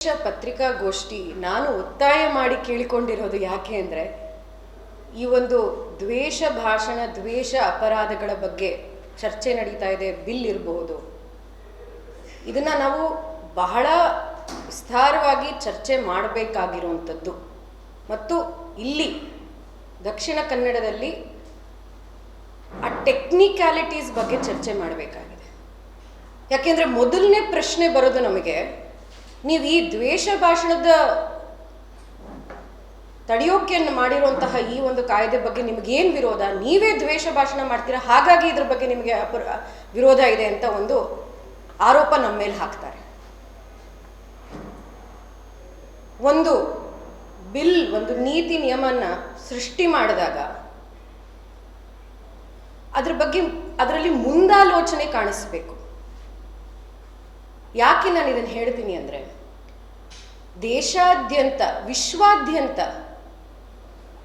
ಪತ್ರಿಕಾಗೋಷ್ಠಿ ನಾನು ಒತ್ತಾಯ ಮಾಡಿ ಕೇಳಿಕೊಂಡಿರೋದು ಯಾಕೆ ಅಂದರೆ, ಈ ಒಂದು ದ್ವೇಷ ಭಾಷಣ, ದ್ವೇಷ ಅಪರಾಧಗಳ ಬಗ್ಗೆ ಚರ್ಚೆ ನಡೀತಾ ಇದೆ, ಬಿಲ್ ಇರಬಹುದು ಇದನ್ನ ನಾವು ಬಹಳ ವಿಸ್ತಾರವಾಗಿ ಚರ್ಚೆ ಮಾಡಬೇಕಾಗಿರುವಂಥದ್ದು. ಮತ್ತು ಇಲ್ಲಿ ದಕ್ಷಿಣ ಕನ್ನಡದಲ್ಲಿ ಆ ಟೆಕ್ನಿಕ್ಯಾಲಿಟೀಸ್ ಬಗ್ಗೆ ಚರ್ಚೆ ಮಾಡಬೇಕಾಗಿದೆ. ಯಾಕೆಂದರೆ ಮೊದಲನೇ ಪ್ರಶ್ನೆ ಬರೋದು ನಮಗೆ ನೀವು ಈ ದ್ವೇಷ ಭಾಷಣದ ತಡೆಯೋಕೆಯನ್ನು ಮಾಡಿರುವಂತಹ ಈ ಒಂದು ಕಾಯ್ದೆ ಬಗ್ಗೆ ನಿಮಗೇನು ವಿರೋಧ? ನೀವೇ ದ್ವೇಷ ಭಾಷಣ ಮಾಡ್ತೀರಾ? ಹಾಗಾಗಿ ಇದ್ರ ಬಗ್ಗೆ ನಿಮಗೆ ಅಪರ, ವಿರೋಧ ಇದೆ ಅಂತ ಒಂದು ಆರೋಪ ನಮ್ಮ ಮೇಲೆ ಹಾಕ್ತಾರೆ. ಒಂದು ಬಿಲ್, ಒಂದು ನೀತಿ ನಿಯಮನ ಸೃಷ್ಟಿ ಮಾಡಿದಾಗ ಅದ್ರ ಬಗ್ಗೆ ಅದರಲ್ಲಿ ಮುಂದಾಲೋಚನೆ ಕಾಣಿಸ್ಬೇಕು. ಯಾಕೆ ನಾನು ಇದನ್ನು ಹೇಳ್ತೀನಿ ಅಂದರೆ, ದೇಶಾದ್ಯಂತ, ವಿಶ್ವಾದ್ಯಂತ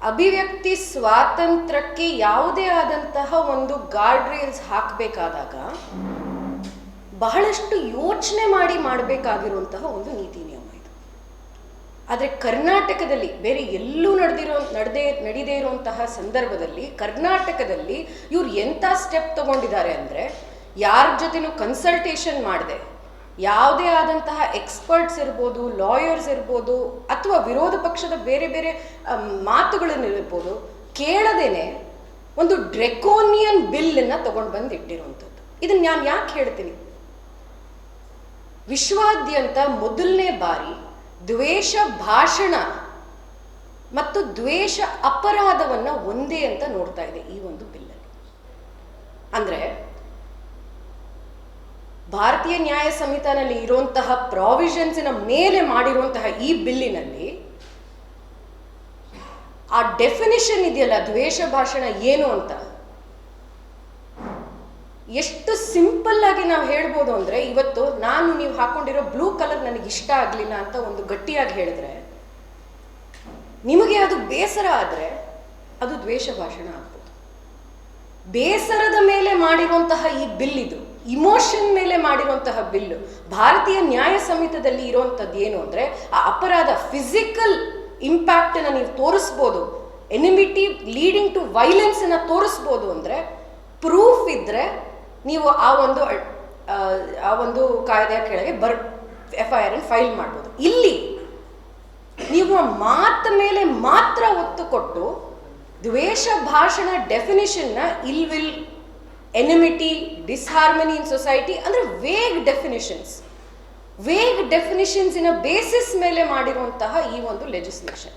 ಅಭಿವ್ಯಕ್ತಿ ಸ್ವಾತಂತ್ರ್ಯಕ್ಕೆ ಯಾವುದೇ ಆದಂತಹ ಒಂದು ಗಾರ್ಡ್ ಹಾಕಬೇಕಾದಾಗ, ಬಹಳಷ್ಟು ಯೋಚನೆ ಮಾಡಿ ಮಾಡಬೇಕಾಗಿರುವಂತಹ ಒಂದು ನೀತಿ ನಿಯಮ ಇದು. ಆದರೆ ಕರ್ನಾಟಕದಲ್ಲಿ, ಬೇರೆ ಎಲ್ಲೂ ನಡೆದಿರೋ, ನಡೆದೇ, ನಡೀದೇ ಇರುವಂತಹ ಸಂದರ್ಭದಲ್ಲಿ, ಕರ್ನಾಟಕದಲ್ಲಿ ಇವ್ರು ಎಂಥ ಸ್ಟೆಪ್ ತಗೊಂಡಿದ್ದಾರೆ ಅಂದರೆ, ಯಾರ ಜೊತೆನೂ ಕನ್ಸಲ್ಟೇಷನ್ ಮಾಡದೆ ಯಾವುದೇ ಆದಂತಹ ಎಕ್ಸ್ಪರ್ಟ್ಸ್ ಇರ್ಬೋದು ಲಾಯರ್ಸ್ ಇರ್ಬೋದು ಅಥವಾ ವಿರೋಧ ಪಕ್ಷದ ಬೇರೆ ಬೇರೆ ಅಮ್, ಮಾತುಗಳನ್ನು ಇರ್ಬೋದು ಕೇಳದೇನೆ ಒಂದು ಡ್ರೆಕೋನಿಯನ್ ಬಿಲ್ಲನ್ನು ತಗೊಂಡು ಬಂದು ಇಟ್ಟಿರುವಂಥದ್ದು ಇದನ್ನು ನಾನು ಯಾಕೆ ಹೇಳ್ತೀನಿ? ವಿಶ್ವಾದ್ಯಂತ ಮೊದಲನೇ ಬಾರಿ ದ್ವೇಷ ಭಾಷಣ ಮತ್ತು ದ್ವೇಷ ಅಪರಾಧವನ್ನು ಒಂದೇ ಅಂತ ನೋಡ್ತಾ ಇದೆ ಈ ಒಂದು ಬಿಲ್ಲಲ್ಲಿ ಅಂದರೆ ಭಾರತೀಯ ನ್ಯಾಯ ಸಂಹಿತಾನಲ್ಲಿ ಇರುವಂತಹ ಪ್ರಾವಿಷನ್ಸಿನ ಮೇಲೆ ಮಾಡಿರುವಂತಹ ಈ ಬಿಲ್ಲಿನಲ್ಲಿ ಆ ಡೆಫಿನಿಷನ್ ಇದೆಯಲ್ಲ, ದ್ವೇಷ ಭಾಷಣ ಏನು ಅಂತ? ಎಷ್ಟು ಸಿಂಪಲ್ ಆಗಿ ನಾವು ಹೇಳ್ಬೋದು ಅಂದ್ರೆ ಇವತ್ತು ನಾನು ನೀವು ಹಾಕೊಂಡಿರೋ ಬ್ಲೂ ಕಲರ್ ನನಗೆ ಇಷ್ಟ ಆಗಲಿಲ್ಲ ಅಂತ ಒಂದು ಗಟ್ಟಿಯಾಗಿ ಹೇಳಿದ್ರೆ, ನಿಮಗೆ ಅದು ಬೇಸರ ಆದರೆ ಅದು ದ್ವೇಷ ಭಾಷಣ ಆಗ್ಬೋದು. ಬೇಸರದ ಮೇಲೆ ಮಾಡಿರುವಂತಹ ಈ ಬಿಲ್ ಇದು ಇಮೋಷನ್ ಮೇಲೆ ಮಾಡಿರುವಂತಹ ಬಿಲ್ಲು ಭಾರತೀಯ ನ್ಯಾಯ ಸಂಹಿತದಲ್ಲಿ ಇರುವಂಥದ್ದು ಏನು ಅಂದರೆ ಆ ಅಪರಾಧ ಫಿಸಿಕಲ್ ಇಂಪ್ಯಾಕ್ಟನ್ನು ನೀವು ತೋರಿಸ್ಬೋದು ಎನಿಮಿಟಿ ಲೀಡಿಂಗ್ ಟು ವೈಲೆನ್ಸನ್ನು ತೋರಿಸ್ಬೋದು ಅಂದರೆ ಪ್ರೂಫ್ ಇದ್ದರೆ ನೀವು ಆ ಒಂದು ಆ, ಒಂದು ಕಾಯ್ದೆಯ ಕೆಳಗೆ ಬರ್ ಎಫ್ ಐ ಆರ್ ಅನ್ನು ಫೈಲ್ ಮಾಡ್ಬೋದು. ಇಲ್ಲಿ ನೀವು ಮಾತ ಮೇಲೆ ಮಾತ್ರ ಒತ್ತು ಕೊಟ್ಟು ದ್ವೇಷ ಭಾಷಣ ಡೆಫಿನಿಷನ್ನ ill will enmity disharmony in society ಅಂದರೆ ವೇಗ್ ಡೆಫಿನಿಷನ್ಸ್ ವೇಗ್ ಡೆಫಿನಿಷನ್ಸಿನ ಬೇಸಿಸ್ ಮೇಲೆ ಮಾಡಿರುವಂತಹ ಈ ಒಂದು ಲೆಜಿಸ್ಲೇಷನ್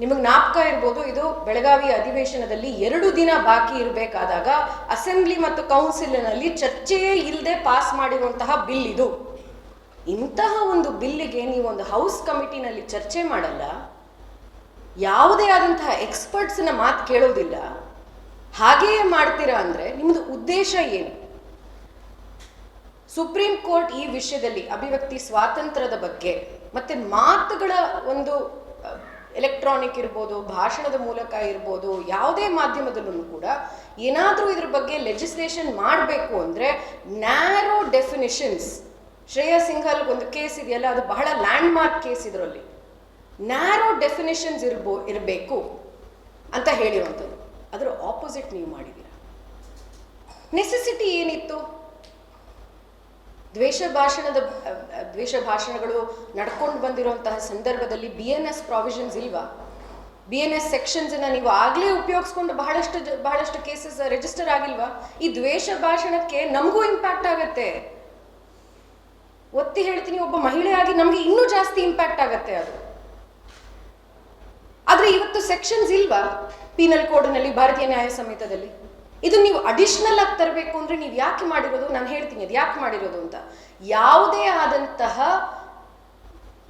ನಿಮಗೆ ಜ್ಞಾಪಕ ಇರ್ಬೋದು, ಇದು ಬೆಳಗಾವಿ ಅಧಿವೇಶನದಲ್ಲಿ ಎರಡು ದಿನ ಬಾಕಿ ಇರಬೇಕಾದಾಗ ಅಸೆಂಬ್ಲಿ ಮತ್ತು ಕೌನ್ಸಿಲ್ನಲ್ಲಿ ಚರ್ಚೆಯೇ ಇಲ್ಲದೆ ಪಾಸ್ ಮಾಡಿರುವಂತಹ ಬಿಲ್ ಇದು. ಇಂತಹ ಒಂದು ಬಿಲ್ಲಿಗೆ ನೀವು ಒಂದು ಹೌಸ್ ಕಮಿಟಿನಲ್ಲಿ ಚರ್ಚೆ ಮಾಡಲ್ಲ, ಯಾವುದೇ ಆದಂತಹ ಎಕ್ಸ್ಪರ್ಟ್ಸ್ನ ಮಾತು ಕೇಳೋದಿಲ್ಲ ಹಾಗೆಯೇ ಮಾಡ್ತೀರಾ ಅಂದರೆ ನಿಮ್ಮದು ಉದ್ದೇಶ ಏನು? ಸುಪ್ರೀಂ ಕೋರ್ಟ್ ಈ ವಿಷಯದಲ್ಲಿ ಅಭಿವ್ಯಕ್ತಿ ಸ್ವಾತಂತ್ರ್ಯದ ಬಗ್ಗೆ ಮತ್ತೆ ಮಾತುಗಳ ಒಂದು ಎಲೆಕ್ಟ್ರಾನಿಕ್ ಇರ್ಬೋದು, ಭಾಷಣದ ಮೂಲಕ ಇರ್ಬೋದು, ಯಾವುದೇ ಮಾಧ್ಯಮದಲ್ಲೂ ಕೂಡ ಏನಾದರೂ ಇದ್ರ ಬಗ್ಗೆ ಲೆಜಿಸ್ಲೇಷನ್ ಮಾಡಬೇಕು ಅಂದರೆ ನ್ಯಾರೋ ಡೆಫಿನಿಷನ್ಸ್ ಶ್ರೇಯಾ ಸಿಂಘಲ್ ಒಂದು ಕೇಸ್ ಇದೆಯಲ್ಲ, ಅದು ಬಹಳ ಲ್ಯಾಂಡ್ ಮಾರ್ಕ್ ಕೇಸ್ ಇದರಲ್ಲಿ. ನ್ಯಾರೋ ಡೆಫಿನಿಷನ್ಸ್ ಇರ್ಬೋ, ಇರಬೇಕು ಅಂತ ಹೇಳಿರುವಂಥದ್ದು. ಅದರ ಆಪೋಸಿಟ್ ನೀವು ಮಾಡಿದ್ದೀರ? ನೆಸೆಸಿಟಿ ಏನಿತ್ತು? ದ್ವೇಷ ಭಾಷಣದ, ದ್ವೇಷ ಭಾಷಣಗಳು ನಡ್ಕೊಂಡು ಬಂದಿರುವಂತಹ ಸಂದರ್ಭದಲ್ಲಿ ಬಿ ಎನ್ ಎಸ್ ಪ್ರಾವಿಷನ್ಸ್ ಇಲ್ವಾ? ಬಿ ಎನ್ ಎಸ್ ಸೆಕ್ಷನ್ಸನ್ನು ನೀವು ಆಗಲೇ ಉಪಯೋಗಿಸ್ಕೊಂಡು ಬಹಳಷ್ಟು ಬಹಳಷ್ಟು ಕೇಸಸ್ ರಿಜಿಸ್ಟರ್ ಆಗಿಲ್ವಾ? ಈ ದ್ವೇಷ ಭಾಷಣಕ್ಕೆ ನಮಗೂ ಇಂಪ್ಯಾಕ್ಟ್ ಆಗತ್ತೆ. ಒತ್ತಿ ಹೇಳ್ತೀನಿ, ಒಬ್ಬ ಮಹಿಳೆಯಾಗಿ ನಮಗೆ ಇನ್ನೂ ಜಾಸ್ತಿ ಇಂಪ್ಯಾಕ್ಟ್ ಆಗತ್ತೆ ಅದು. ಆದರೆ ಇವತ್ತು ಸೆಕ್ಷನ್ಸ್ ಇಲ್ವಾ? ಪೀನಲ್ ಕೋಡ್ನಲ್ಲಿ ಭಾರತೀಯ ನ್ಯಾಯ ಸಂಹಿತದಲ್ಲಿ. ಇದು ನೀವು ಅಡಿಷ್ನಲ್ ಆಗಿ ತರಬೇಕು ಅಂದ್ರೆ ನೀವು ಯಾಕೆ ಮಾಡಿರೋದು? ನಾನು ಹೇಳ್ತೀನಿ, ಅದು ಯಾಕೆ ಮಾಡಿರೋದು ಅಂತ. ಯಾವುದೇ ಆದಂತಹ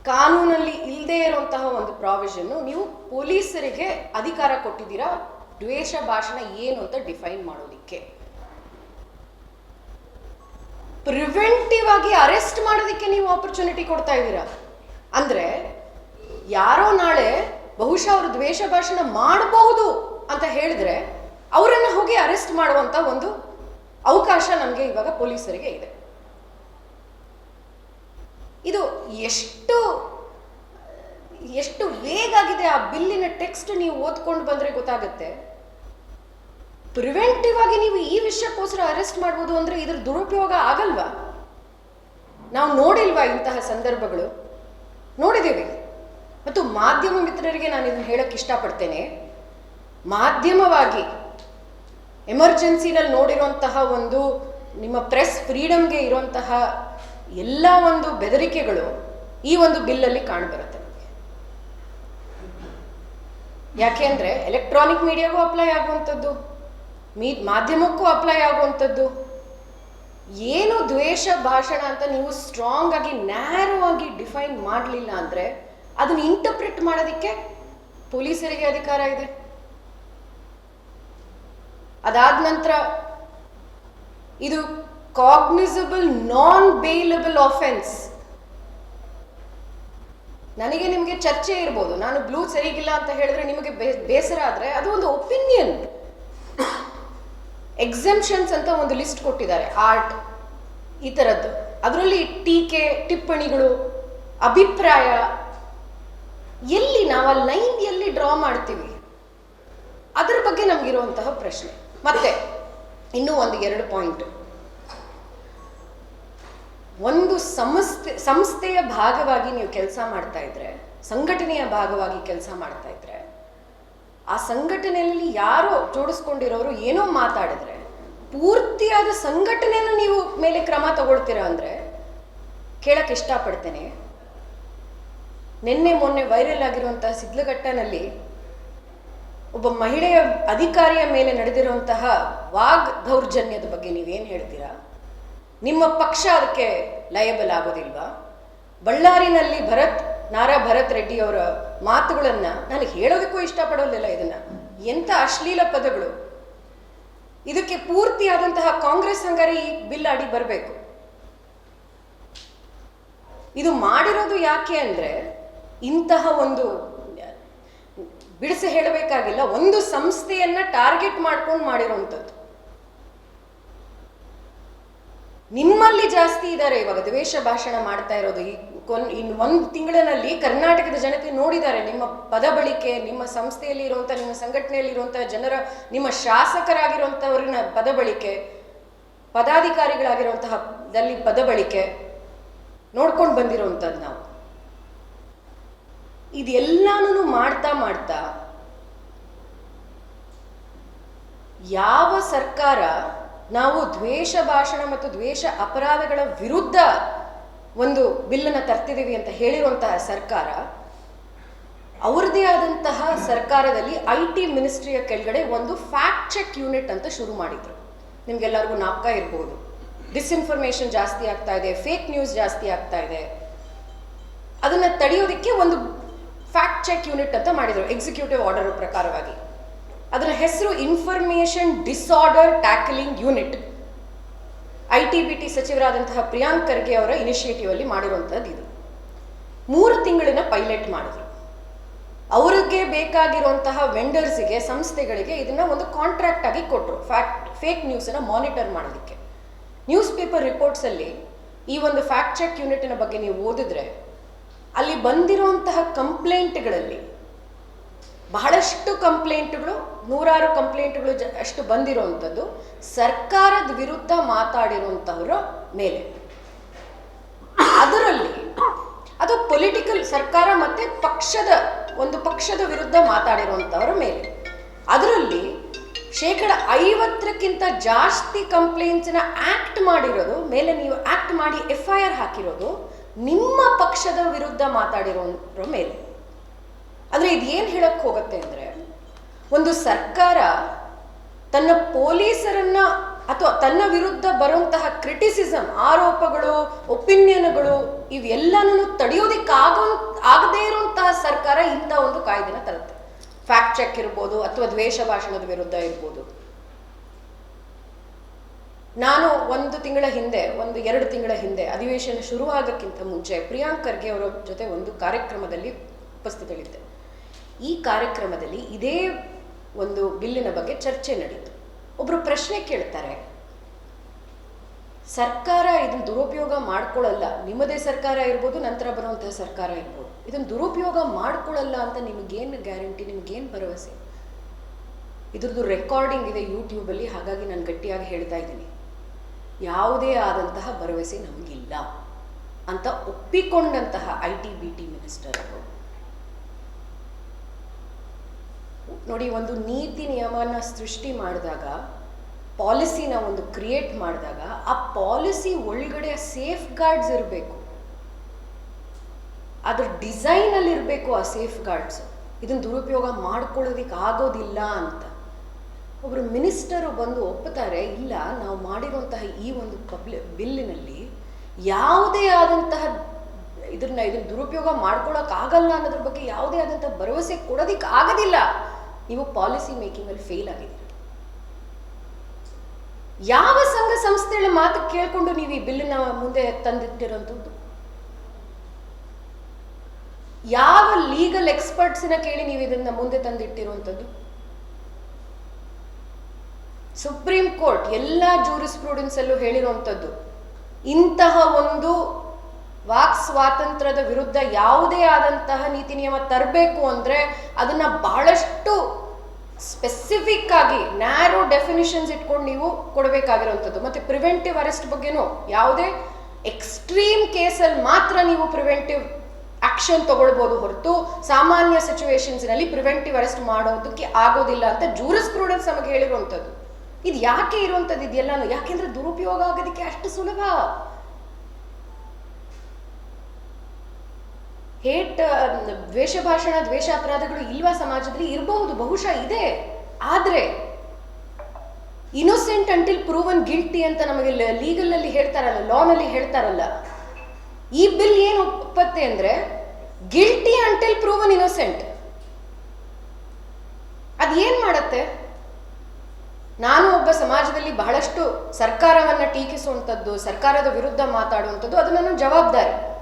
ಕಾನೂನಲ್ಲಿ ಇಲ್ಲದೇ ಇರುವಂತಹ ಒಂದು ಪ್ರಾವಿಷನ್ನು ನೀವು ಪೊಲೀಸರಿಗೆ ಅಧಿಕಾರ ಕೊಟ್ಟಿದ್ದೀರಾ? ದ್ವೇಷ ಭಾಷಣ ಏನು ಅಂತ ಡಿಫೈನ್ ಮಾಡೋದಿಕ್ಕೆ. ಪ್ರಿವೆಂಟಿವ್ ಆಗಿ ಅರೆಸ್ಟ್ ಮಾಡೋದಕ್ಕೆ ನೀವು ಆಪರ್ಚುನಿಟಿ ಕೊಡ್ತಾ ಇದ್ದೀರಾ? ಅಂದ್ರೆ, ಯಾರೋ ನಾಳೆ ಬಹುಶಃ ಅವರು ದ್ವೇಷ ಭಾಷಣ ಮಾಡಬಹುದು ಅಂತ ಹೇಳಿದ್ರೆ ಅವರನ್ನು ಹೋಗಿ ಅರೆಸ್ಟ್ ಮಾಡುವಂತ ಒಂದು ಅವಕಾಶ ನಮಗೆ ಇವಾಗ ಪೊಲೀಸರಿಗೆ ಇದೆ. ಇದು ಎಷ್ಟು ಎಷ್ಟು ವೇಗಾಗಿದೆ ಆ ಬಿಲ್ಲಿನ ಟೆಕ್ಸ್ಟ್ ನೀವು ಓದ್ಕೊಂಡು ಬಂದ್ರೆ ಗೊತ್ತಾಗುತ್ತೆ. ಪ್ರಿವೆಂಟಿವ್ ಆಗಿ ನೀವು ಈ ವಿಷಯಕ್ಕೋಸ್ಕರ ಅರೆಸ್ಟ್ ಮಾಡ್ಬೋದು ಅಂದ್ರೆ ಇದ್ರ ದುರುಪಯೋಗ ಆಗಲ್ವಾ? ನಾವು ನೋಡಿಲ್ವಾ ಇಂತಹ ಸಂದರ್ಭಗಳು? ನೋಡಿದ್ದೀವಿ. ಮತ್ತು ಮಾಧ್ಯಮ ಮಿತ್ರರಿಗೆ ನಾನು ಇದನ್ನು ಹೇಳಕ್ಕೆ ಇಷ್ಟಪಡ್ತೇನೆ. ಮಾಧ್ಯಮವಾಗಿ ಎಮರ್ಜೆನ್ಸಿನಲ್ಲಿ ನೋಡಿರುವಂತಹ ಒಂದು ನಿಮ್ಮ ಪ್ರೆಸ್ ಫ್ರೀಡಮ್ಗೆ ಇರುವಂತಹ ಎಲ್ಲ ಒಂದು ಬೆದರಿಕೆಗಳು ಈ ಒಂದು ಬಿಲ್ಲಲ್ಲಿ ಕಾಣಬರುತ್ತೆ ನಮಗೆ. ಯಾಕೆಂದ್ರೆ ಎಲೆಕ್ಟ್ರಾನಿಕ್ ಮೀಡಿಯಾಗೂ ಅಪ್ಲೈ ಆಗುವಂಥದ್ದು, ಮೀ, ಮಾಧ್ಯಮಕ್ಕೂ ಅಪ್ಲೈ ಆಗುವಂಥದ್ದು. ಏನು ದ್ವೇಷ ಭಾಷಣ ಅಂತ ನೀವು ಸ್ಟ್ರಾಂಗ್ ಆಗಿ ನ್ಯಾರೋ ಆಗಿ ಡಿಫೈನ್ ಮಾಡಲಿಲ್ಲ ಅಂದ್ರೆ ಅದನ್ನ ಇಂಟರ್ಪ್ರಿಟ್ ಮಾಡೋದಕ್ಕೆ ಪೊಲೀಸರಿಗೆ ಅಧಿಕಾರ ಇದೆ. ಅದಾದ ನಂತರ ಇದು ಕಾಗ್ನಿಸಬಲ್ ನಾನ್ ಬೇಲಬಲ್ ಆಫೆನ್ಸ್ ನನಗೆ ನಿಮಗೆ ಚರ್ಚೆ ಇರ್ಬೋದು. ನಾನು ಬ್ಲೂ ಸರಿಗಿಲ್ಲ ಅಂತ ಹೇಳಿದ್ರೆ ನಿಮಗೆ ಬೇಸರ ಆದರೆ ಅದು ಒಂದು ಒಪಿನಿಯನ್ ಎಕ್ಸೆಂಪ್ಷನ್ಸ್ ಅಂತ ಒಂದು ಲಿಸ್ಟ್ ಕೊಟ್ಟಿದ್ದಾರೆ ಆರ್ಟ್ ಈ ಥರದ್ದು ಅದರಲ್ಲಿ ಟೀಕೆ, ಟಿಪ್ಪಣಿಗಳು, ಅಭಿಪ್ರಾಯ ಎಲ್ಲಿ ನಾವು ಆ ಲೈನ್ ಎಲ್ಲಿ ಡ್ರಾ ಮಾಡ್ತೀವಿ, ಅದರ ಬಗ್ಗೆ ನಮಗಿರುವಂತಹ ಪ್ರಶ್ನೆ. ಮತ್ತೆ, ಇನ್ನೂ ಒಂದು ಎರಡು ಪಾಯಿಂಟ್ ಒಂದು ಸಂಸ್ಥೆ ಸಂಸ್ಥೆಯ ಭಾಗವಾಗಿ ನೀವು ಕೆಲಸ ಮಾಡ್ತಾ ಇದ್ರೆ, ಸಂಘಟನೆಯ ಭಾಗವಾಗಿ ಕೆಲಸ ಮಾಡ್ತಾ ಇದ್ರೆ, ಆ ಸಂಘಟನೆಯಲ್ಲಿ ಯಾರೋ ಜೋಡಿಸ್ಕೊಂಡಿರೋರು ಏನೋ ಮಾತಾಡಿದ್ರೆ, ಪೂರ್ತಿಯಾದ ಸಂಘಟನೆಯನ್ನು ನೀವು ಮೇಲೆ ಕ್ರಮ ತಗೊಳ್ತೀರಾ ಅಂದರೆ ಕೇಳಕ್ಕೆ ಇಷ್ಟಪಡ್ತೇನೆ. ನಿನ್ನೆ ಮೊನ್ನೆ ವೈರಲ್ ಆಗಿರುವಂತಹ ಸಿದ್ಲಘಟ್ಟನಲ್ಲಿ ಒಬ್ಬ ಮಹಿಳೆಯ ಅಧಿಕಾರಿಯ ಮೇಲೆ ನಡೆದಿರುವಂತಹ ವಾಗ್ ದೌರ್ಜನ್ಯದ ಬಗ್ಗೆ ನೀವೇನು ಹೇಳ್ತೀರಾ? ನಿಮ್ಮ ಪಕ್ಷ ಅದಕ್ಕೆ ಲಯಬಲ್ ಆಗೋದಿಲ್ವಾ? ಬಳ್ಳಾರಿನಲ್ಲಿ ಭರತ್, ನಾರಾ ಭರತ್ ರೆಡ್ಡಿ ಅವರ ಮಾತುಗಳನ್ನ ನಾನು ಹೇಳೋದಕ್ಕೂ ಇಷ್ಟಪಡೋದಿಲ್ಲ ಇದನ್ನ. ಎಂಥ ಅಶ್ಲೀಲ ಪದಗಳು. ಇದಕ್ಕೆ ಪೂರ್ತಿಯಾದಂತಹ ಕಾಂಗ್ರೆಸ್ ಹಂಗಾರೆ ಬಿಲ್ ಅಡಿ ಬರಬೇಕು. ಇದು ಮಾಡಿರೋದು ಯಾಕೆ ಅಂದ್ರೆ ಇಂತಹ ಒಂದು ಬಿಡಿಸಿ ಹೇಳಬೇಕಾಗಿಲ್ಲ, ಒಂದು ಸಂಸ್ಥೆಯನ್ನ ಟಾರ್ಗೆಟ್ ಮಾಡ್ಕೊಂಡು ಮಾಡಿರುವಂಥದ್ದು. ನಿಮ್ಮಲ್ಲಿ ಜಾಸ್ತಿ ಇದ್ದಾರೆ ಇವಾಗ, ದ್ವೇಷ ಭಾಷಣ ಮಾಡ್ತಾ ಇರೋದು. ಈ ಕೊನ್ ಇನ್ ಒಂದು ತಿಂಗಳಲ್ಲಿ ಕರ್ನಾಟಕದ ಜನತೆ ನೋಡಿದ್ದಾರೆ, ನಿಮ್ಮ ಪದ ಬಳಿಕೆ, ನಿಮ್ಮ ಸಂಸ್ಥೆಯಲ್ಲಿ ಇರುವಂಥ ನಿಮ್ಮ ಸಂಘಟನೆಯಲ್ಲಿ ಇರುವಂತಹ ಜನರ, ನಿಮ್ಮ ಶಾಸಕರಾಗಿರುವಂಥವ್ರನ್ನ ಪದ ಬಳಿಕೆ, ಪದಾಧಿಕಾರಿಗಳಾಗಿರುವಂತಹ ದಲ್ಲಿ ಪದ ಬಳಿಕೆ ನೋಡ್ಕೊಂಡು ಬಂದಿರುವಂಥದ್ದು ನಾವು. ಇದೆಲ್ಲಾನು ಮಾಡ್ತಾ ಮಾಡ್ತಾ ಯಾವ ಸರ್ಕಾರ ನಾವು ದ್ವೇಷ ಭಾಷಣ ಮತ್ತು ದ್ವೇಷ ಅಪರಾಧಗಳ ವಿರುದ್ಧ ಒಂದು ಬಿಲ್ಲನ್ನು ತರ್ತಿದ್ದೀವಿ ಅಂತ ಹೇಳಿರುವಂತಹ ಸರ್ಕಾರ, ಅವ್ರದ್ದೇ ಆದಂತಹ ಸರ್ಕಾರದಲ್ಲಿ ಐ ಟಿ ಮಿನಿಸ್ಟ್ರಿಯ ಕೆಳಗಡೆ ಒಂದು ಫ್ಯಾಕ್ಟ್ ಚೆಕ್ ಯೂನಿಟ್ ಅಂತ ಶುರು ಮಾಡಿದ್ರು. ನಿಮ್ಗೆಲ್ಲರಿಗೂ ನಾಪಕ ಇರ್ಬೋದು. ಡಿಸ್ಇನ್ಫಾರ್ಮೇಶನ್ ಜಾಸ್ತಿ ಆಗ್ತಾ ಇದೆ, ಫೇಕ್ ನ್ಯೂಸ್ ಜಾಸ್ತಿ ಆಗ್ತಾ ಇದೆ. ಅದನ್ನ ತಡೆಯೋದಕ್ಕೆ ಒಂದು ಫ್ಯಾಕ್ಟ್ ಚೆಕ್ ಯೂನಿಟ್ ಅಂತ ಮಾಡಿದರು ಎಕ್ಸಿಕ್ಯೂಟಿವ್ ಆರ್ಡರ್ ಪ್ರಕಾರವಾಗಿ. ಅದರ ಹೆಸರು information disorder tackling unit I T B T ಸಚಿವರಾದಂತಹ Priyank Kharge ಅವರ ಇನಿಷಿಯೇಟಿವ್ ಅಲ್ಲಿ ಮಾಡಿರುವಂಥದ್ದು ಇದು. ಮೂರು ತಿಂಗಳಿನ ಪೈಲಟ್ ಮಾಡಿದ್ರು. ಅವ್ರಿಗೆ ಬೇಕಾಗಿರುವಂತಹ ವೆಂಡರ್ಸಿಗೆ ಸಂಸ್ಥೆಗಳಿಗೆ ಇದನ್ನ ಒಂದು ಕಾಂಟ್ರಾಕ್ಟ್ ಆಗಿ ಕೊಟ್ಟರು ಫ್ಯಾಕ್ಟ್ ಫೇಕ್ ನ್ಯೂಸನ್ನು ಮಾನಿಟರ್ ಮಾಡೋದಕ್ಕೆ ನ್ಯೂಸ್ ಪೇಪರ್ ರಿಪೋರ್ಟ್ಸಲ್ಲಿ ಈ ಒಂದು ಫ್ಯಾಕ್ಟ್ ಚೆಕ್ ಯೂನಿಟಿನ ಬಗ್ಗೆ ನೀವು ಓದಿದ್ರೆ ಅಲ್ಲಿ ಬಂದಿರುವಂತಹ ಕಂಪ್ಲೇಂಟ್ಗಳಲ್ಲಿ ಬಹಳಷ್ಟು ಕಂಪ್ಲೇಂಟ್ಗಳು, ನೂರಾರು ಕಂಪ್ಲೇಂಟ್ಗಳು ಅಷ್ಟು ಬಂದಿರುವಂಥದ್ದು, ಸರ್ಕಾರದ ವಿರುದ್ಧ ಮಾತಾಡಿರುವಂಥವರ ಮೇಲೆ. ಅದರಲ್ಲಿ ಅದು ಪೊಲಿಟಿಕಲ್ ಸರ್ಕಾರ ಮತ್ತೆ ಪಕ್ಷದ, ಒಂದು ಪಕ್ಷದ ವಿರುದ್ಧ ಮಾತಾಡಿರುವಂಥವರ ಮೇಲೆ. ಅದರಲ್ಲಿ ಶೇಕಡ ಐವತ್ತಕ್ಕಿಂತ ಜಾಸ್ತಿ ಕಂಪ್ಲೇಂಟ್ಸ್ನ ಆಕ್ಟ್ ಮಾಡಿರೋದು, ಮೇಲೆ ನೀವು ಆಕ್ಟ್ ಮಾಡಿ ಎಫ್ ಐ ಆರ್ ಹಾಕಿರೋದು ನಿಮ್ಮ ಪಕ್ಷದ ವಿರುದ್ಧ ಮಾತಾಡಿರೋರ ಮೇಲೆ. ಇದು ಇದೇನು ಹೇಳಕ್ಕೆ ಹೋಗುತ್ತೆ ಅಂದರೆ, ಒಂದು ಸರ್ಕಾರ ತನ್ನ ಪೊಲೀಸರನ್ನ ಅಥವಾ ತನ್ನ ವಿರುದ್ಧ ಬರುವಂತಹ ಕ್ರಿಟಿಸಿಸಮ್ ಆರೋಪಗಳು ಒಪಿನಿಯನ್ಗಳು ಇವೆಲ್ಲನೂ ತಡೆಯೋದಿಕ್ಕಾಗೋ ಆಗದೇ ಇರುವಂತಹ ಸರ್ಕಾರ ಇಂಥ ಒಂದು ಕಾಯ್ದೆನ ತರುತ್ತೆ ಫ್ಯಾಕ್ಟ್ ಚೆಕ್ ಇರ್ಬೋದು ಅಥವಾ ದ್ವೇಷ ಭಾಷಣದ ವಿರುದ್ಧ ಇರ್ಬೋದು. ನಾನು ಒಂದು ತಿಂಗಳ ಹಿಂದೆ, ಒಂದು ಎರಡು ತಿಂಗಳ ಹಿಂದೆ ಅಧಿವೇಶನ ಶುರುವಾಗಕ್ಕಿಂತ ಮುಂಚೆ ಪ್ರಿಯಾಂಕ್ ಖರ್ಗೆ ಅವರ ಜೊತೆ ಒಂದು ಕಾರ್ಯಕ್ರಮದಲ್ಲಿ ಉಪಸ್ಥಿತಳಿದ್ದೆ. ಈ ಕಾರ್ಯಕ್ರಮದಲ್ಲಿ ಇದೇ ಒಂದು ಬಿಲ್ಲಿನ ಬಗ್ಗೆ ಚರ್ಚೆ ನಡೀತು. ಒಬ್ಬರು ಪ್ರಶ್ನೆ ಕೇಳ್ತಾರೆ, ಸರ್ಕಾರ ಇದನ್ನ ದುರುಪಯೋಗ ಮಾಡ್ಕೊಳ್ಳಲ್ಲ ನಿಮ್ಮದೇ ಸರ್ಕಾರ ಇರ್ಬೋದು, ನಂತರ ಬರುವಂತಹ ಸರ್ಕಾರ ಇರ್ಬೋದು. ಇದನ್ನ ದುರುಪಯೋಗ ಮಾಡ್ಕೊಳ್ಳಲ್ಲ ಅಂತ ನಿಮಗೇನು ಗ್ಯಾರಂಟಿ, ನಿಮಗೇನು ಭರವಸೆ? ಇದ್ರದ್ದು ರೆಕಾರ್ಡಿಂಗ್ ಇದೆ ಯೂಟ್ಯೂಬಲ್ಲಿ ಹಾಗಾಗಿ ನಾನು ಗಟ್ಟಿಯಾಗಿ ಹೇಳ್ತಾ ಇದ್ದೀನಿ. ಯಾವುದೇ ಆದಂತಹ ಭರವಸೆ ನಮಗಿಲ್ಲ ಅಂತ ಒಪ್ಪಿಕೊಂಡಂತಹ I T B T minister ನೋಡಿ, ಒಂದು ನೀತಿ ನಿಯಮನ ಸೃಷ್ಟಿ ಮಾಡಿದಾಗ, ಪಾಲಿಸಿನ ಒಂದು ಕ್ರಿಯೇಟ್ ಮಾಡಿದಾಗ, ಆ ಪಾಲಿಸಿ ಒಳಗಡೆ ಸೇಫ್ ಗಾರ್ಡ್ಸ್ ಇರಬೇಕು. ಅದ್ರ ಡಿಸೈನಲ್ಲಿ ಇರಬೇಕು ಆ ಸೇಫ್ ಗಾರ್ಡ್ಸ್ ಇದನ್ನು ದುರುಪಯೋಗ ಮಾಡ್ಕೊಳ್ಳೋದಿಕ್ಕೆ ಆಗೋದಿಲ್ಲ ಅಂತ. ಒಬ್ಬರು ಮಿನಿಸ್ಟರು ಬಂದು ಒಪ್ಪುತ್ತಾರೆ, ಇಲ್ಲ, ನಾವು ಮಾಡಿರುವಂತಹ ಈ ಒಂದು ಪಬ್ಲಿ, ಬಿಲ್ಲಿನಲ್ಲಿ ಯಾವುದೇ ಆದಂತಹ ಇದನ್ನ ಇದನ್ನ ದುರುಪಯೋಗ ಮಾಡ್ಕೊಳಕ್ಕಾಗಲ್ಲ ಅನ್ನೋದ್ರ ಬಗ್ಗೆ ಯಾವುದೇ ಆದಂತಹ ಭರವಸೆ ಕೊಡೋದಿಕ್ಕೆ ಆಗೋದಿಲ್ಲ ನೀವು ಪಾಲಿಸಿ ಮೇಕಿಂಗಲ್ಲಿ ಫೇಲ್ ಆಗಿದ್ದೀರಿ. ಯಾವ ಸಂಘ ಸಂಸ್ಥೆಗಳ ಮಾತು ಕೇಳ್ಕೊಂಡು ನೀವು ಈ ಬಿಲ್ಲನ್ನ ಮುಂದೆ ತಂದಿಟ್ಟಿರೋಂಥದ್ದು ಯಾವ ಲೀಗಲ್ ಎಕ್ಸ್ಪರ್ಟ್ಸಿನ ಕೇಳಿ ನೀವು ಇದನ್ನ ಮುಂದೆ ತಂದಿಟ್ಟಿರುವಂಥದ್ದು? ಸುಪ್ರೀಂ ಕೋರ್ಟ್ ಎಲ್ಲ ಜೂರಿಸ್ಪ್ರೂಡೆನ್ಸ್ ಅಲ್ಲೂ ಹೇಳಿರುವಂಥದ್ದು, ಇಂತಹ ಒಂದು ವಾಕ್ ಸ್ವಾತಂತ್ರ್ಯದ ವಿರುದ್ಧ ಯಾವುದೇ ಆದಂತಹ ನೀತಿ ನಿಯಮ ತರಬೇಕು ಅಂದ್ರೆ ಅದನ್ನ ಬಹಳಷ್ಟು ಸ್ಪೆಸಿಫಿಕ್ ಆಗಿ ನ್ಯಾರೋ ಡೆಫಿನಿಷನ್ಸ್ ಇಟ್ಕೊಂಡು ನೀವು ಕೊಡಬೇಕಾಗಿರುವಂಥದ್ದು. ಮತ್ತೆ ಪ್ರಿವೆಂಟಿವ್ ಅರೆಸ್ಟ್ ಬಗ್ಗೆನೂ ಯಾವುದೇ ಎಕ್ಸ್ಟ್ರೀಮ್ ಕೇಸಲ್ಲಿ ಮಾತ್ರ ನೀವು ಪ್ರಿವೆಂಟಿವ್ ಆಕ್ಷನ್ ತಗೊಳ್ಬೋದು ಹೊರತು ಸಾಮಾನ್ಯ ಸಿಚುವೇಶನ್ಸ್ನಲ್ಲಿ ಪ್ರಿವೆಂಟಿವ್ ಅರೆಸ್ಟ್ ಮಾಡೋದಕ್ಕೆ ಆಗೋದಿಲ್ಲ ಅಂತ ಜೂರಿಸ್ ಪ್ರೂಡೆನ್ಸ್ ನಮಗೆ ಹೇಳಿರುವಂಥದ್ದು. ಇದು ಯಾಕೆ ಇರುವಂಥದ್ದು ಇದೆಯಲ್ಲ ಯಾಕೆಂದ್ರೆ ದುರುಪಯೋಗ ಆಗೋದಕ್ಕೆ ಅಷ್ಟು ಸುಲಭ. ಹೇಟ್, ದ್ವೇಷ ಭಾಷಣ, ದ್ವೇಷ ಅಪರಾಧಗಳು ಇಲ್ವಾ ಸಮಾಜದಲ್ಲಿ? ಇರಬಹುದು, ಬಹುಶಃ ಇದೆ. ಆದ್ರೆ ಇನೋಸೆಂಟ್ ಅಂಟಿಲ್ ಪ್ರೂವನ್ ಗಿಲ್ಟಿ ಅಂತ ನಮಗೆ ಲೀಗಲ್ ಅಲ್ಲಿ ಹೇಳ್ತಾರಲ್ಲ ಲಾನಲ್ಲಿ ಹೇಳ್ತಾರಲ್ಲ, ಈ ಬಿಲ್ ಏನು ಒಪ್ಪತ್ತೆ ಅಂದ್ರೆ ಗಿಲ್ಟಿ ಅಂಟಿಲ್ ಪ್ರೂವನ್ ಇನೋಸೆಂಟ್ ಅದ್ ಏನ್ ಮಾಡತ್ತೆ? ನಾನು ಒಬ್ಬ ಸಮಾಜದಲ್ಲಿ ಬಹಳಷ್ಟು ಸರ್ಕಾರವನ್ನ ಟೀಕಿಸುವಂಥದ್ದು, ಸರ್ಕಾರದ ವಿರುದ್ಧ ಮಾತಾಡುವಂಥದ್ದು, ಅದು ನನ್ನ ಜವಾಬ್ದಾರಿ.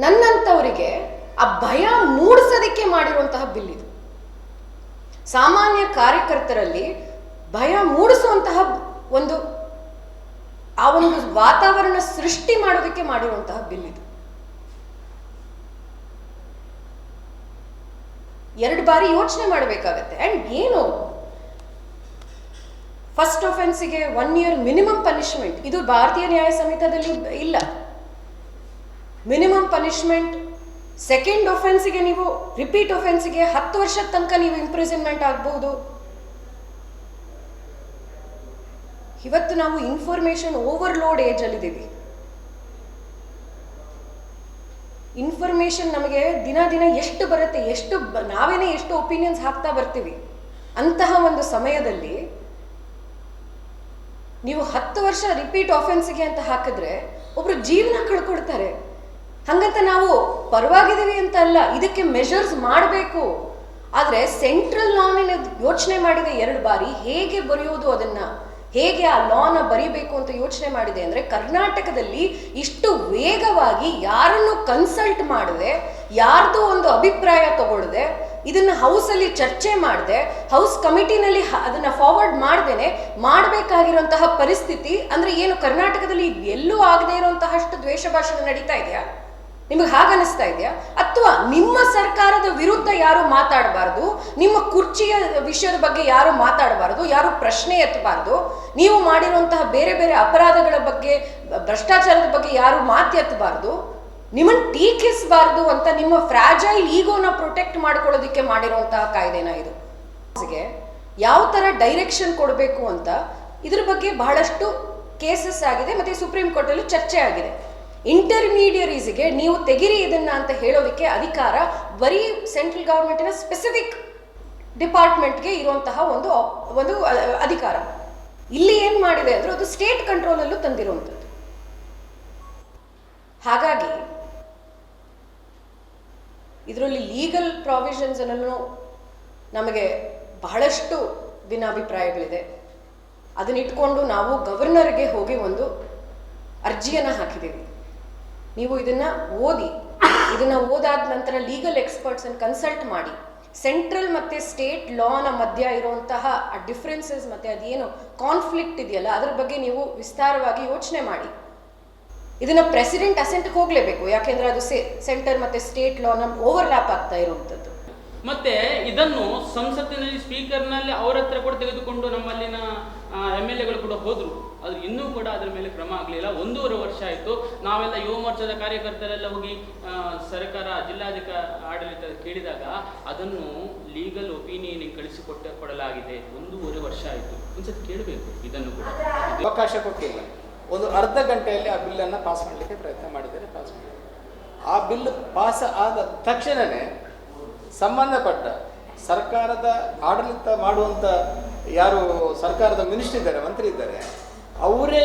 ನನ್ನಂಥವರಿಗೆ ಆ ಭಯ ಮೂಡಿಸೋದಕ್ಕೆ ಮಾಡಿರುವಂತಹ ಬಿಲ್ ಇದು. ಸಾಮಾನ್ಯ ಕಾರ್ಯಕರ್ತರಲ್ಲಿ ಭಯ ಮೂಡಿಸುವಂತಹ ಒಂದು, ಆ ಒಂದು ವಾತಾವರಣ ಸೃಷ್ಟಿ ಮಾಡೋದಕ್ಕೆ ಮಾಡಿರುವಂತಹ ಬಿಲ್ ಇದು. ಎರಡು ಬಾರಿ ಯೋಚನೆ ಮಾಡಬೇಕಾಗತ್ತೆ. ಅಂಡ್ ಏನು? ಫಸ್ಟ್ ಒಫೆನ್ಸಿಗೆ ಒನ್ ಇಯರ್ ಮಿನಿಮಮ್ ಪನಿಷ್ಮೆಂಟ್ ಇದು ಭಾರತೀಯ ನ್ಯಾಯ ಸಂಹಿತದಲ್ಲಿ ಇಲ್ಲ. ಮಿನಿಮಮ್ ಪನಿಷ್ಮೆಂಟ್ ಸೆಕೆಂಡ್ ಒಫೆನ್ಸಿಗೆ ನೀವು ರಿಪೀಟ್ ಒಫೆನ್ಸಿಗೆ ಹತ್ತು ವರ್ಷದ ತನಕ ನೀವು ಇಂಪ್ರಿಸನ್ಮೆಂಟ್ ಆಗ್ಬಹುದು ಇವತ್ತು ನಾವು ಇನ್ಫಾರ್ಮೇಶನ್ ಓವರ್ಲೋಡ್ ಏಜ್ ಅಲ್ಲಿದ್ದೀವಿ ಇನ್ಫಾರ್ಮೇಶನ್ ನಮಗೆ ದಿನ ದಿನ ಎಷ್ಟು ಬರುತ್ತೆ, ಎಷ್ಟು ನಾವೇನೇ ಎಷ್ಟು ಒಪಿನಿಯನ್ಸ್ ಹಾಕ್ತಾ ಬರ್ತೀವಿ, ಅಂತಹ ಒಂದು ಸಮಯದಲ್ಲಿ ನೀವು ಹತ್ತು ವರ್ಷ ರಿಪೀಟ್ ಆಫೆನ್ಸ್ಗೆ ಅಂತ ಹಾಕಿದ್ರೆ ಒಬ್ರು ಜೀವನ ಕಳ್ಕೊಡ್ತಾರೆ ಹಂಗಂತ ನಾವು ಪರವಾಗಿದ್ದೀವಿ ಅಂತ ಅಲ್ಲ, ಇದಕ್ಕೆ ಮೆಷರ್ಸ್ ಮಾಡಬೇಕು. ಆದರೆ ಸೆಂಟ್ರಲ್ ಲಾನಿನ ಯೋಚನೆ ಮಾಡಿದೆ ಎರಡು ಬಾರಿ ಹೇಗೆ ಬರೆಯೋದು ಅದನ್ನ? ಹೇಗೆ ಆ ಲಾನ ಬರಿಬೇಕು ಅಂತ ಯೋಚನೆ ಮಾಡಿದೆ ಅಂದರೆ ಕರ್ನಾಟಕದಲ್ಲಿ ಇಷ್ಟು ವೇಗವಾಗಿ ಯಾರನ್ನು ಕನ್ಸಲ್ಟ್ ಮಾಡದೆ ಯಾರ್ದು ಒಂದು ಅಭಿಪ್ರಾಯ ತಗೊಳ್ಳದೆ ಇದನ್ನ ಹೌಸಲ್ಲಿ ಚರ್ಚೆ ಮಾಡದೆ ಹೌಸ್ ಕಮಿಟಿನಲ್ಲಿ ಅದನ್ನ ಫಾರ್ವರ್ಡ್ ಮಾಡ್ದೇನೆ, ಮಾಡಬೇಕಾಗಿರುವಂತಹ ಪರಿಸ್ಥಿತಿ, ಅಂದ್ರೆ ಏನು ಕರ್ನಾಟಕದಲ್ಲಿ ಎಲ್ಲೂ ಆಗದೆ ಇರುವಂತಹಷ್ಟು ದ್ವೇಷ ಭಾಷಣ ನಡೀತಾ ಇದೆಯಾ? ನಿಮಗೆ ಹಾಗನಿಸ್ತಾ ಇದೆಯಾ? ಅಥವಾ ನಿಮ್ಮ ಸರ್ಕಾರದ ವಿರುದ್ಧ ಯಾರು ಮಾತಾಡಬಾರ್ದು? ನಿಮ್ಮ ಕುರ್ಚಿಯ ವಿಷಯದ ಬಗ್ಗೆ ಯಾರು ಮಾತಾಡಬಾರ್ದು? ಯಾರು ಪ್ರಶ್ನೆ ಎತ್ತಬಾರ್ದು ನೀವು ಮಾಡಿರುವಂತಹ ಬೇರೆ ಬೇರೆ ಅಪರಾಧಗಳ ಬಗ್ಗೆ, ಭ್ರಷ್ಟಾಚಾರದ ಬಗ್ಗೆ ಯಾರು ಮಾತು ಎತ್ತಬಾರ್ದು ನಿಮ್ಮನ್ನು ಟೀಕಿಸಬಾರ್ದು ಅಂತ ನಿಮ್ಮ ಫ್ರಾಜೈಲ್ ಈಗೋನ ಪ್ರೊಟೆಕ್ಟ್ ಮಾಡ್ಕೊಳ್ಳೋದಕ್ಕೆ ಮಾಡಿರುವಂತಹ ಕಾಯ್ದೆನ ಇದು. ಯಾವ ತರ ಡೈರೆಕ್ಷನ್ ಕೊಡಬೇಕು ಅಂತ ಇದ್ರ ಬಗ್ಗೆ ಬಹಳಷ್ಟು ಕೇಸಸ್ ಆಗಿದೆ ಮತ್ತೆ ಸುಪ್ರೀಂ ಕೋರ್ಟ್ ಅಲ್ಲಿ ಚರ್ಚೆ ಆಗಿದೆ. ಇಂಟರ್ಮೀಡಿಯರೀಸ್ಗೆ ನೀವು ತೆಗಿರಿ ಇದನ್ನ ಅಂತ ಹೇಳೋದಕ್ಕೆ ಅಧಿಕಾರ ಬರೀ ಸೆಂಟ್ರಲ್ ಗೌರ್ಮೆಂಟಿನ ಸ್ಪೆಸಿಫಿಕ್ ಡಿಪಾರ್ಟ್ಮೆಂಟ್ಗೆ ಇರುವಂತಹ ಒಂದು ಒಂದು ಅಧಿಕಾರ. ಇಲ್ಲಿ ಏನ್ ಮಾಡಿದೆ ಅಂದ್ರೆ ಅದು ಸ್ಟೇಟ್ ಕಂಟ್ರೋಲಲ್ಲೂ ತಂದಿರುವಂಥದ್ದು ಹಾಗಾಗಿ ಇದರಲ್ಲಿ ಲೀಗಲ್ ಪ್ರಾವಿಷನ್ಸ್ ಅನ್ನೋ ನಮಗೆ ಬಹಳಷ್ಟು ಭಿನ್ನಾಭಿಪ್ರಾಯಗಳಿದೆ. ಅದನ್ನ ಇಟ್ಕೊಂಡು ನಾವು ಗವರ್ನರ್ಗೆ ಹೋಗಿ ಒಂದು ಅರ್ಜಿಯನ್ನು ಹಾಕಿದ್ದೀವಿ. ನೀವು ಇದನ್ನು ಓದಿ, ಇದನ್ನು ಓದಾದ ನಂತರ ಲೀಗಲ್ ಎಕ್ಸ್ಪರ್ಟ್ಸನ್ನು ಕನ್ಸಲ್ಟ್ ಮಾಡಿ ಸೆಂಟ್ರಲ್ ಮತ್ತು ಸ್ಟೇಟ್ ಲಾನ ಮಧ್ಯ ಇರುವಂತಹ ಡಿಫ್ರೆನ್ಸಸ್ ಮತ್ತು ಅದೇನು ಕಾನ್ಫ್ಲಿಕ್ಟ್ ಇದೆಯಲ್ಲ, ಅದ್ರ ಬಗ್ಗೆ ನೀವು ವಿಸ್ತಾರವಾಗಿ ಯೋಚನೆ ಮಾಡಿ. ಇದನ್ನ ಪ್ರೆಸಿಡೆಂಟ್ ಅಸೆಂಟ್ಗೆ ಹೋಗಲೇಬೇಕು. ಯಾಕೆಂದ್ರೆ ಅದು ಸೆಂಟರ್ ಮತ್ತೆ ಸ್ಟೇಟ್ ಲಾನ ಓವರ್ಲ್ಯಾಪ್ ಆಗ್ತಾ ಇರುವಂಥದ್ದು. ಮತ್ತೆ ಇದನ್ನು ಸಂಸತ್ತಿನಲ್ಲಿ ಸ್ಪೀಕರ್ನಲ್ಲಿ ಅವರ ಹತ್ರ ಕೂಡ ತೆಗೆದುಕೊಂಡು ನಮ್ಮಲ್ಲಿನ ಎಂ ಎಲ್ ಎಗಳು ಕೂಡ ಹೋದ್ರು. ಅದು ಇನ್ನೂ ಕೂಡ ಅದರ ಮೇಲೆ ಕ್ರಮ ಆಗಲಿಲ್ಲ. ಒಂದೂವರೆ ವರ್ಷ ಆಯಿತು. ನಾವೆಲ್ಲ ಯುವ ಮೋರ್ಚಾದ ಕಾರ್ಯಕರ್ತರೆಲ್ಲ ಹೋಗಿ ಸರ್ಕಾರ ಜಿಲ್ಲಾಧಿಕ ಆಡಳಿತ ಕೇಳಿದಾಗ ಅದನ್ನು ಲೀಗಲ್ ಒಪಿನಿಯನ್ ಕಳಿಸಿಕೊಟ್ಟ ಕೊಡಲಾಗಿದೆ. ಒಂದೂವರೆ ವರ್ಷ ಆಯಿತು. ಒಂದ್ಸತಿ ಕೇಳಬೇಕು ಇದನ್ನು ಕೂಡ. ಅವಕಾಶ ಕೊಟ್ಟಿಲ್ಲ. ಒಂದು ಅರ್ಧ ಗಂಟೆಯಲ್ಲಿ ಆ ಬಿಲ್ಲನ್ನು ಪಾಸ್ ಮಾಡಲಿಕ್ಕೆ ಪ್ರಯತ್ನ ಮಾಡಿದ್ದಾರೆ, ಪಾಸ್ ಮಾಡಿ ಆ ಬಿಲ್ ಪಾಸ್ ಆದ ತಕ್ಷಣವೇ ಸಂಬಂಧಪಟ್ಟ ಸರ್ಕಾರದ ಆಡಳಿತ ಮಾಡುವಂಥ ಯಾರು ಸರ್ಕಾರದ ಮಿನಿಸ್ಟರ್ ಇದ್ದಾರೆ, ಮಂತ್ರಿ ಇದ್ದಾರೆ, ಅವರೇ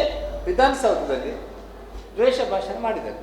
ವಿಧಾನಸೌಧದಲ್ಲಿ ದ್ವೇಷ ಭಾಷಣ ಮಾಡಿದ್ದಾರೆ.